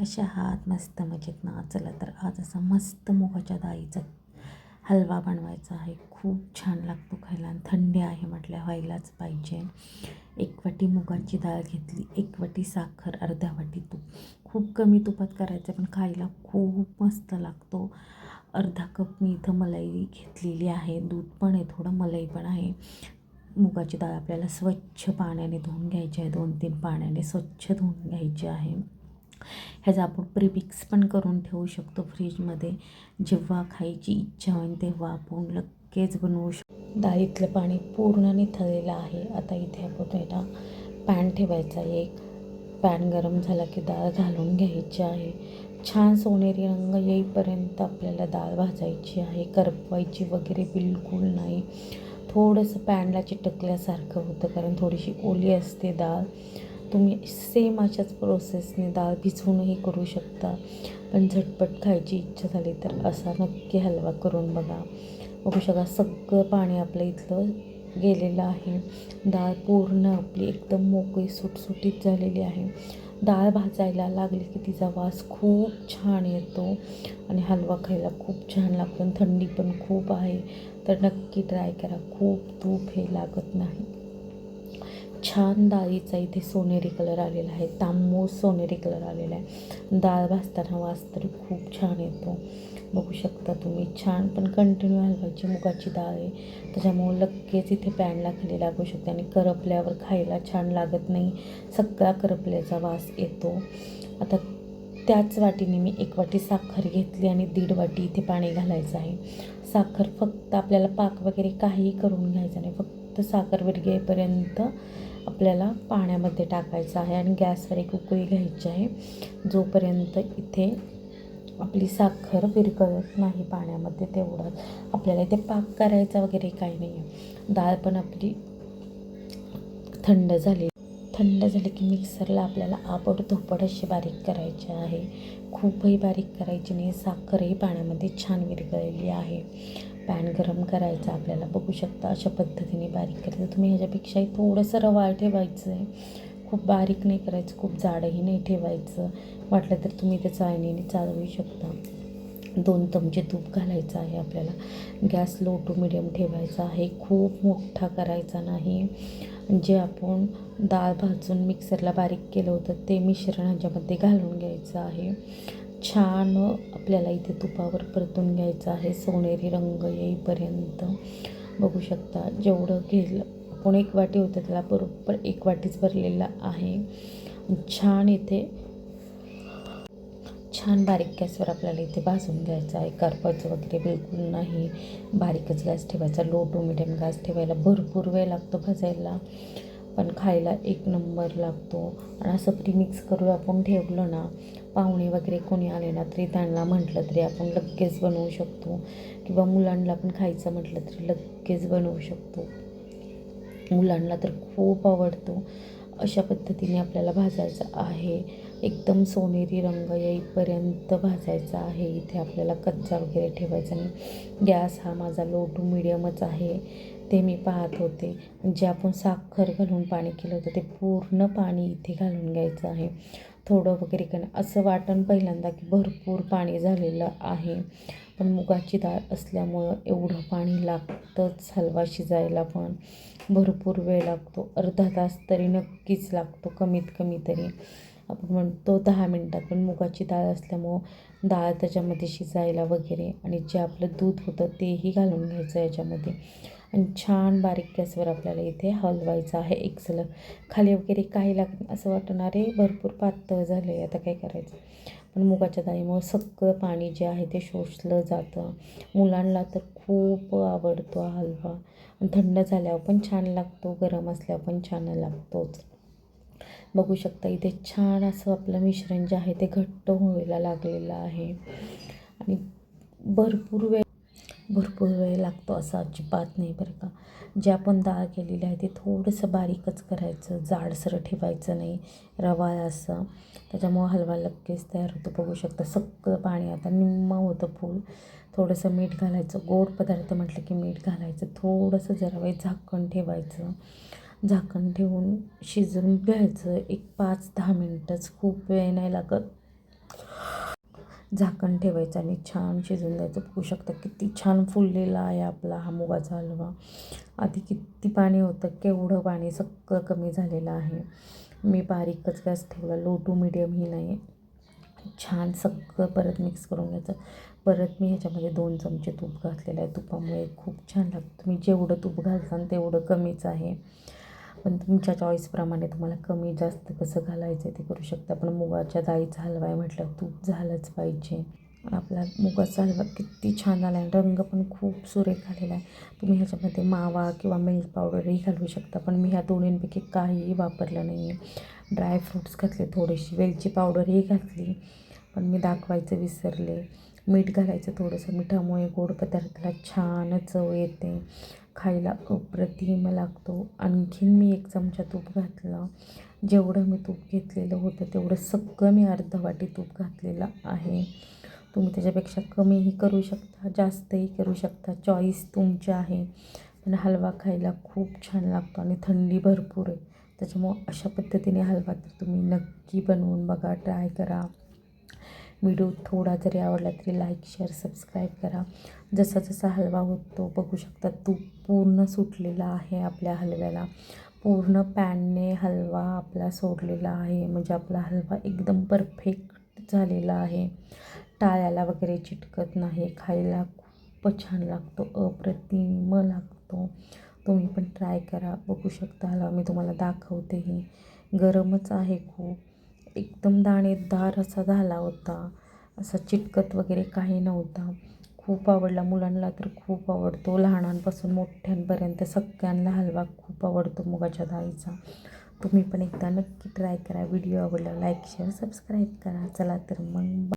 कशा आहात? मस्त मजेत ना? चला तर आज असा मस्त मुगाच्या डाळीचा हलवा बनवायचा आहे. खूप छान लागतो खायला आणि थंडी आहे म्हटल्या व्हायलाच पाहिजे. एक वाटी मुगाची डाळ घेतली एक वाटी साखर अर्धा वाटी तूप. खूप कमी तुपात करायचं पण खायला खूप मस्त लागतो. अर्धा कप मी इथं मलाई घेतलेली आहे. दूध पण आहे थोडं मलाई पण आहे. मुगाची डाळ आपल्याला स्वच्छ पाण्याने धुवून घ्यायची आहे. दोन तीन पाण्याने स्वच्छ धुवून घ्यायची आहे. ह्याचा आपण प्रिमिक्स पण करून ठेवू शकतो फ्रीजमध्ये जेव्हा खायची इच्छा होईल तेव्हा आपण लगेच बनवू शकतो डाळीतलं पाणी पूर्ण निथळलेलं आहे. आता इथे आपण याला पॅन ठेवायचा आहे. एक पॅन गरम झाला की डाळ घालून घ्यायची आहे. छान सोनेरी रंग येईपर्यंत आपल्याला डाळ भाजायची आहे. करपवायची वगैरे बिलकुल नाही. थोडंसं पॅनला चिटकल्यासारखं होतं कारण थोडीशी ओली असते डाळ. तुम्ही सेम अशाच प्रोसेसने डाळ भिजवूनही करू शकता. पण झटपट खायची इच्छा झाली तर असा नक्की हलवा करून बघा. बघू शका सगळं पाणी आपलं इथलं गेलेलं आहे. डाळ पूर्ण आपली एकदम मोकळी सुटसुटीत झालेली आहे. डाळ भाजायला लागली की तिचा वास खूप छान येतो आणि हलवा खायला खूप छान लागतो आणि थंडी पण खूप आहे. तर नक्की ट्राय करा. खूप तूप हे लागत नाही. छान डाळीचा इथे सोनेरी कलर आलेला आहे तांबूस सोनेरी कलर आलेला आहे. डाळ भाजताना वास तरी खूप छान येतो. बघू शकता तुम्ही छान पण कंटिन्यू हलवायची मुगाची डाळ आहे. त्याच्यामुळं लगेच इथे पॅनला खाली लागू शकते आणि करपल्यावर खायला छान लागत नाही. सगळा करपल्याचा वास येतो. आता त्याच वाटीने मी एक वाटी साखर घेतली आणि दीड वाटी इथे पाणी घालायचं आहे. साखर फक्त आपल्याला पाक वगैरे काहीही करून घ्यायचं नाही फक्त साखर विरगेपर्यंत आपल्याला पाण्यामध्ये टाकायचं आहे आणि गॅसवर एक उकळी घ्यायची आहे. जोपर्यंत इथे आपली साखर विरघळत नाही पाण्यामध्ये तेवढंच आपल्याला इथे पाक करायचा वगैरे काही नाही आहे. डाळ पण आपली थंड झाली. थंड झाली की मिक्सरला आपल्याला आपट धुपट अशी बारीक करायची आहे. खूपही बारीक करायची नाही. साखरही पाण्यामध्ये छान विरघळलेली आहे. पॅन गरम करायचा आपल्याला बघू शकता अशा पद्धतीने बारीक करायचं. तुम्ही ह्याच्यापेक्षाही थोडंसं रवाळ ठेवायचं आहे खूप बारीक नाही करायचं खूप जाडही नाही ठेवायचं. वाटलं तर तुम्ही ते चाळणीने चालवू शकता. दोन चमचे तूप घालायचं आहे आपल्याला. गॅस लो टू मिडियम ठेवायचा आहे. खूप मोठा करायचा नाही. जे आपण डाळ भाजून मिक्सरला बारीक केलं होतं ते मिश्रण ह्याच्यामध्ये घालून घ्यायचं आहे. छान आपल्याला इथे तुपावर परतून घ्यायचं आहे. सोनेरी रंग येईपर्यंत. बघू शकता जेवढं घेलं आपण एक वाटी होतं त्याला बरोबर एक वाटीच भरलेला आहे. छान इथे छान बारीक गॅसवर आपल्याला इथे भाजून घ्यायचं आहे. करपाचं वगैरे बिलकुल नाही. बारीकच गॅस ठेवायचा. लो टू मिडियम गॅस ठेवायला भरपूर वेळ लागतो भाजायला. पण खायला एक नंबर लागतो. आणि असं प्रीमिक्स करून आपण ठेवलं ना पाहुणे वगैरे कोणी आले ना तरी त्यांना म्हटलं तरी आपण लगेच बनवू शकतो. किंवा मुलांना पण खायचं म्हटलं तरी लगेच बनवू शकतो. मुलांना तर खूप आवडतो. अशा पद्धतीने आपल्याला भाजायचं आहे. एकदम सोनेरी रंग येईपर्यंत भाजायचा आहे. इथे आपल्याला कच्चा वगैरे ठेवायचा नाही. गॅस हा माझा लो टू मिडियमच आहे. ते मी पाहत होते. जे आपण साखर घालून पाणी केलं होतं ते पूर्ण पाणी इथे घालून घ्यायचं आहे. थोडं वगैरे करणं. असं वाटण पहिल्यांदा की भरपूर पाणी झालेलं आहे. पण मुगाची डाळ असल्यामुळं एवढं पाणी लागतंच हलवा शिजायला पण. भरपूर वेळ लागतो. अर्धा तास तरी नक्कीच लागतो कमीत कमी तरी. आपण म्हणतो दहा मिनटात पण मुगाची डाळ असल्यामुळं डाळ त्याच्यामध्ये शिजायला वगैरे आणि जे आपलं दूध होतं तेही घालून घ्यायचं याच्यामध्ये. आणि छान बारीक गॅसवर आपल्याला इथे हलवायचं आहे एक सलग खाली वगैरे काही लागत असं वाटणारे भरपूर पातळ झालं आहे आता काय करायचं? पण मुगाच्या डाळीमुळं सगळं पाणी जे आहे ते शोषलं जातं. मुलांना तर खूप आवडतो हलवा. थंड झाल्यावर पण छान लागतो गरम असल्यावर पण छान लागतोच. बघू शकता इथे छान असं आपलं मिश्रण जे आहे ते घट्ट व्हायला लागलेलं आहे. आणि भरपूर वेळ भरपूर वेळ लागतो असं अजिबात नाही बरं का. जे आपण डाळ केलेली आहे ते थोडंसं बारीकच करायचं जाडसर ठेवायचं नाही रवा असं. त्याच्यामुळं हलवा लगेच तयार होतो. बघू शकता सगळं पाणी आता निम्मा होतं फूल. थोडंसं मीठ घालायचं गोड पदार्थ म्हटलं की मीठ घालायचं थोडंसं जरा वेळ झाकण ठेवायचं. झाकण ठेवून शिजवून घ्यायचं. एक पाच दहा मिनटंच खूप वेळ नाही लागत. झाकण ठेवायचं आणि छान शिजून द्यायचं. बघू शकता किती छान फुललेला आहे आपला हा मुगाचा हलवा. आधी किती पाणी होतं केवढं पाणी सगळं कमी झालेलं आहे. मी बारीकच गॅस ठेवला लो टू मिडियम ही नाही. छान सगळं परत मिक्स करून घ्यायचं. परत मी ह्याच्यामध्ये दोन चमचे तूप घातलेलं आहे. तुपामुळे खूप छान लागतं. तुम्ही जेवढं तूप घालसान तेवढं कमीच आहे. पण तुमच्या चॉईसप्रमाणे तुम्हाला कमी जास्त कसं घालायचं आहे ते करू शकता. पण मुगाच्या डाळीचा हलवा आहे म्हटलं तूप झालंच पाहिजे. आपला मुगाचा हलवा किती छान आला आहे. रंग पण खूप सुरेख आलेला आहे. तुम्ही ह्याच्यामध्ये मावा किंवा मिल्क पावडरही घालू शकता. पण मी ह्या दोन्हींपैकी काहीही वापरलं नाही आहे ड्रायफ्रूट्स घातले थोडीशी वेलची पावडरही घातली. पण मी दाखवायचं विसरले. मीठ घालायचं थोडंसं. मिठामुळे गोड पदार्थाला छान चव येते. खायला अप्रतिम लागतो. आणखीन मी एक चमचा तूप घातलं. जेवढं मी तूप घेतलेलं होतं तेवढं सगळं मी अर्धा वाटी तूप घातलेलं आहे. तुम्ही त्याच्यापेक्षा कमीही करू शकता जास्तही करू शकता. चॉईस तुमची आहे. पण हलवा खायला खूप छान लागतो आणि थंडी भरपूर आहे. त्याच्यामुळं अशा पद्धतीने हलवा तर तुम्ही नक्की बनवून बघा ट्राय करा. व्हिडिओ थोडा जरी आवडला तरी लाईक शेअर सबस्क्राईब करा. जसा जसा हलवा होतो बघू शकता तूप पूर्ण सुटलेला आहे आपल्या हलव्याला. पूर्ण पॅनने हलवा आपला सोडलेला आहे. म्हणजे आपला हलवा एकदम परफेक्ट झालेला आहे. टाळ्याला वगैरे चिटकत नाही. खायला खूप छान लागतो. अप्रतिम लागतो. तुम्ही पण ट्राय करा. बघू शकता. हलवा मी तुम्हाला दाखवतेही. गरमच आहे खूप. एकदम दाणेदार असा झाला होता. असा चिटकत वगैरे काही नव्हता. खूप आवडला मुलांना तर खूप आवडतो. लहानांपासून मोठ्यांपर्यंत सगळ्यांना हलवा खूप आवडतो मुगाच्या डाळीचा. तुम्ही पण एकदा नक्की ट्राय करा. व्हिडिओ आवडला लाईक शेअर सबस्क्राईब करा. चला तर मग.